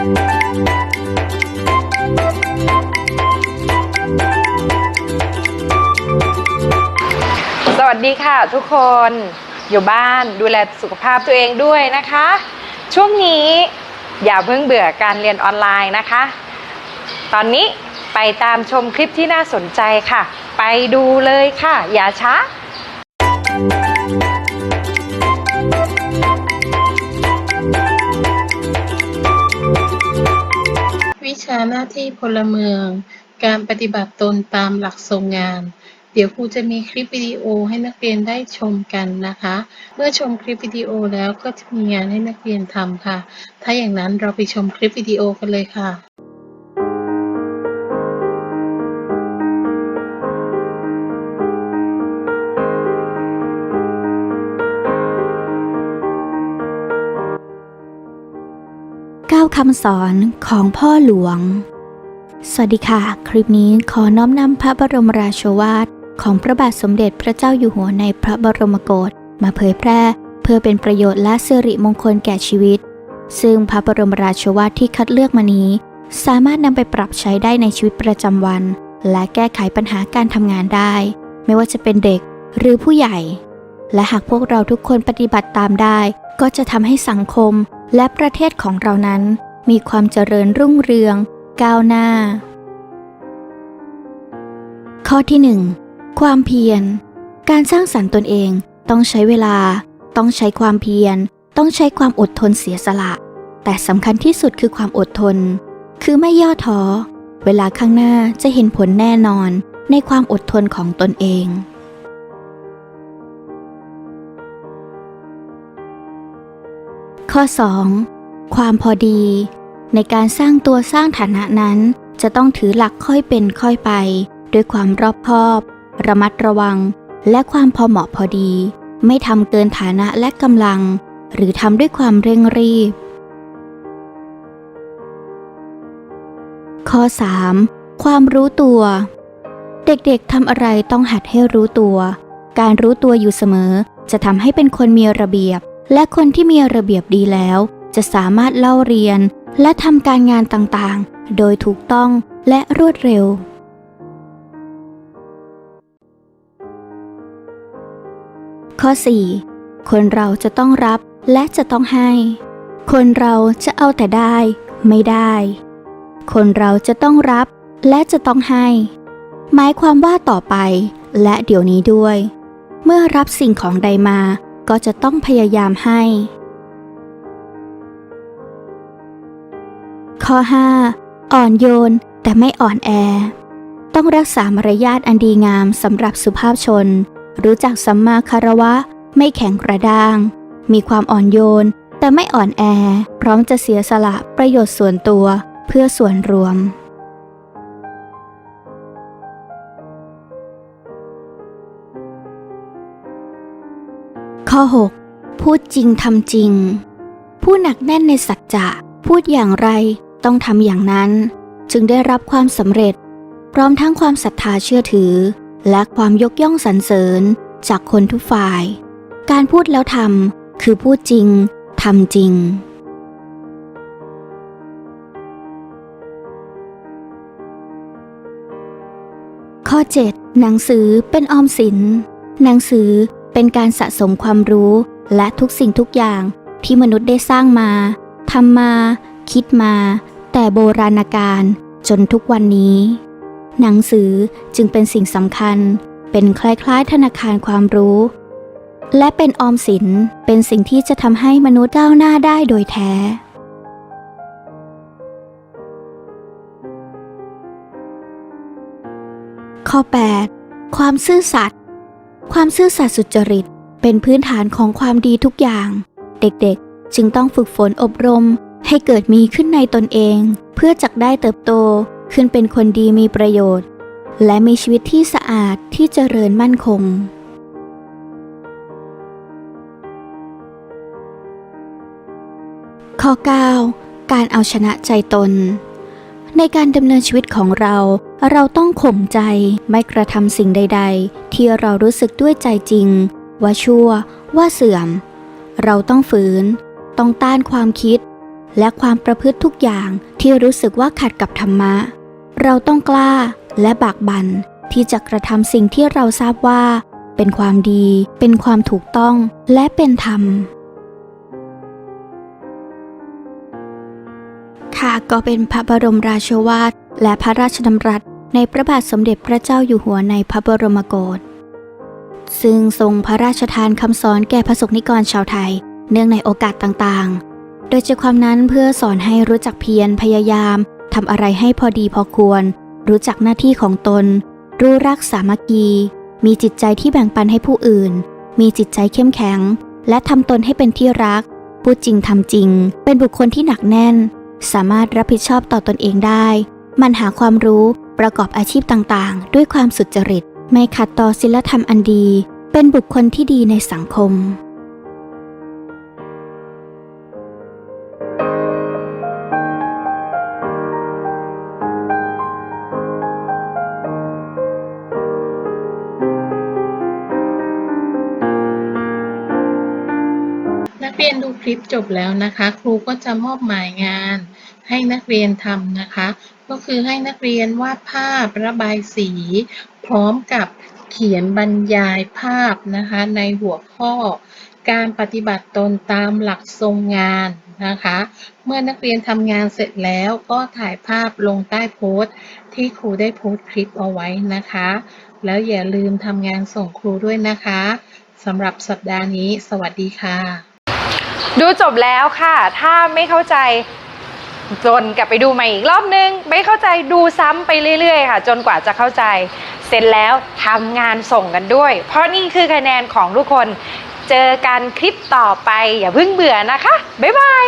สวัสดีค่ะทุกคนอยู่บ้านดูแลสุขภาพตัวเองด้วยนะคะ ช่วงนี้อย่าเพิ่งเบื่อการเรียนออนไลน์นะคะ ตอนนี้ไปตามชมคลิปที่น่าสนใจค่ะ ไปดูเลยค่ะ อย่าช้าาหน้าที่พลเมือง การปฏิบัติตนตามหลักทรงงาน เดี๋ยวครูจะมีคลิปวิดีโอให้นักเรียนได้ชมกันนะคะ เมื่อชมคลิปวิดีโอแล้วก็จะมีงานให้นักเรียนทำค่ะ ถ้าอย่างนั้นเราไปชมคลิปวิดีโอกันเลยค่ะ เก้าคำสอนของพ่อหลวง สวัสดีค่ะ คลิปนี้ขอน้อมนำพระบรมราโชวาทของพระบาทสมเด็จพระเจ้าอยู่หัวในพระบรมโกศมาเผยแพร่ เพื่อเป็นประโยชน์และสิริมงคลแก่ชีวิต ซึ่งพระบรมราโชวาทที่คัดเลือกมานี้ สามารถนำไปปรับใช้ได้ในชีวิตประจำวัน และแก้ไขปัญหาการทำงานได้ ไม่ว่าจะเป็นเด็กหรือผู้ใหญ่ และหากพวกเราทุกคนปฏิบัติตามได้ ก็จะทำให้สังคม และประเทศของเรานั้นมีความเจริญรุ่งเรือง ก้าวหน้า ข้อที่ 1 ความเพียร การสร้างสรรค์ตนเองต้องใช้เวลา ต้องใช้ความเพียร ต้องใช้ความอดทนเสียสละ แต่สำคัญที่สุดคือความอดทน คือไม่ย่อท้อ เวลาข้างหน้าจะเห็นผลแน่นอนในความอดทนของตนเอง ข้อ 2. ความพอดี ในการสร้างตัวสร้างฐานะนั้น จะต้องถือหลักค่อยเป็นค่อยไป ด้วยความรอบคอบ ระมัดระวัง และความพอเหมาะพอดี ไม่ทำเกินฐานะและกำลัง หรือทำด้วยความเร่งรีบ ข้อ 3. ความรู้ตัว เด็กๆทำอะไรต้องหัดให้รู้ตัว การรู้ตัวอยู่เสมอจะทำให้เป็นคนมีระเบียบ และคนที่มีระเบียบดีแล้ว จะสามารถเล่าเรียน และทำการงานต่างๆ โดยถูกต้องและรวดเร็ว ข้อ 4. คนเราจะต้องรับและจะต้องให้ คนเราจะเอาแต่ได้ ไม่ได้ คนเราจะต้องรับและจะต้องให้ หมายความว่าต่อไป และเดี๋ยวนี้ด้วย เมื่อรับสิ่งของใดมา ก็จะต้องพยายามให้ ข้อ 5. อ่อนโยน แต่ไม่อ่อนแอ ต้องรักษามารยาทอันดีงามสำหรับสุภาพชน รู้จักสัมมาคารวะ ไม่แข็งกระด้าง มีความอ่อนโยน แต่ไม่อ่อนแอ พร้อมจะเสียสละประโยชน์ส่วนตัวเพื่อส่วนรวม ข้อ 6. พูดจริงทำจริง ผู้หนักแน่นในสัจจะพูดอย่างไรต้องทำอย่างนั้น จึงได้รับความสำเร็จ พร้อมทั้งความศรัทธาเชื่อถือ และความยกย่องสรรเสริญจากคนทุกฝ่าย การพูดแล้วทำคือพูดจริงทำจริง ข้อ 7 หนังสือเป็นออมสิน หนังสือ เป็นการสะสมความรู้และทุกสิ่งทุกอย่างที่มนุษย์ได้สร้างมาทำมา คิดมา แต่โบราณกาลจนทุกวันนี้ หนังสือจึงเป็นสิ่งสำคัญ เป็นคล้ายๆ ธนาคารความรู้ และเป็นออมสินเป็นสิ่งที่จะทำให้มนุษย์ก้าวหน้าได้โดยแท้ข้อ 8 ความซื่อสัตย์ ความซื่อสัตย์สุจริต เป็นพื้นฐานของความดีทุกอย่าง เด็กๆ จึงต้องฝึกฝนอบรม ให้เกิดมีขึ้นในตนเอง เพื่อจักได้เติบโตขึ้นเป็นคนดีมีประโยชน์ และมีชีวิตที่สะอาดที่เจริญมั่นคง ข้อ 9 การเอาชนะใจตน ในการดำเนินชีวิตของเรา เราต้องข่มใจไม่กระทำสิ่งใด ๆ ที่เรารู้สึกด้วยใจจริง ว่าชั่ว ว่าเสื่อม เราต้องฝืน ต้องต้านความคิด และความประพฤติทุกอย่างที่รู้สึกว่าขัดกับธรรมะ เราต้องกล้าและบากบั่นที่จะกระทำสิ่งที่เราทราบว่า เป็นความดี เป็นความถูกต้องและเป็นธรรม ค่ะก็เป็นพระบรมราชวาท และพระราชดำรัสในพระบาทสมเด็จพระเจ้าอยู่หัวในพระบรมโกศซึ่งทรงพระราชทานคำสอนแก่พระสงฆ์นิกรชาวไทย เนื่องในโอกาสต่างๆ โดยใจความนั้นเพื่อสอนให้รู้จักเพียรพยายามทำอะไรให้พอดีพอควร รู้จักหน้าที่ของตน รู้รักสามัคคี มีจิตใจที่แบ่งปันให้ผู้อื่น มีจิตใจเข้มแข็ง และทำตนให้เป็นที่รัก พูดจริงทำจริง เป็นบุคคลที่หนักแน่น สามารถรับผิดชอบต่อตนเองได้ มันหาความรู้ประกอบอาชีพต่างๆ ด้วยความสุจริต ไม่ขัดต่อศีลธรรมอันดี เป็นบุคคลที่ดีในสังคม เรียนดูคลิปจบแล้วนะคะ ครูก็จะมอบหมายงาน ให้นักเรียนทำนะคะ ก็คือให้นักเรียนวาดภาพระบายสี พร้อมกับเขียนบรรยายภาพนะคะ ในหัวข้อการปฏิบัติตนตามหลักทรงงานนะคะ เมื่อนักเรียนทำงานเสร็จแล้วก็ถ่ายภาพลงใต้โพสต์ ที่ครูได้โพสต์คลิปเอาไว้นะคะ แล้วอย่าลืมทำงานส่งครูด้วยนะคะสำหรับสัปดาห์นี้ สวัสดีค่ะ ดูจบแล้วค่ะ ถ้าไม่เข้าใจจนกลับไปดูใหม่อีกรอบนึง ไม่เข้าใจดูซ้ำไปเรื่อยๆ ค่ะ จนกว่าจะเข้าใจ เสร็จแล้วทำงานส่งกันด้วย เพราะนี่คือคะแนนของทุกคน เจอกันคลิปต่อไปอย่าเพิ่งเบื่อนะคะ บ๊ายบาย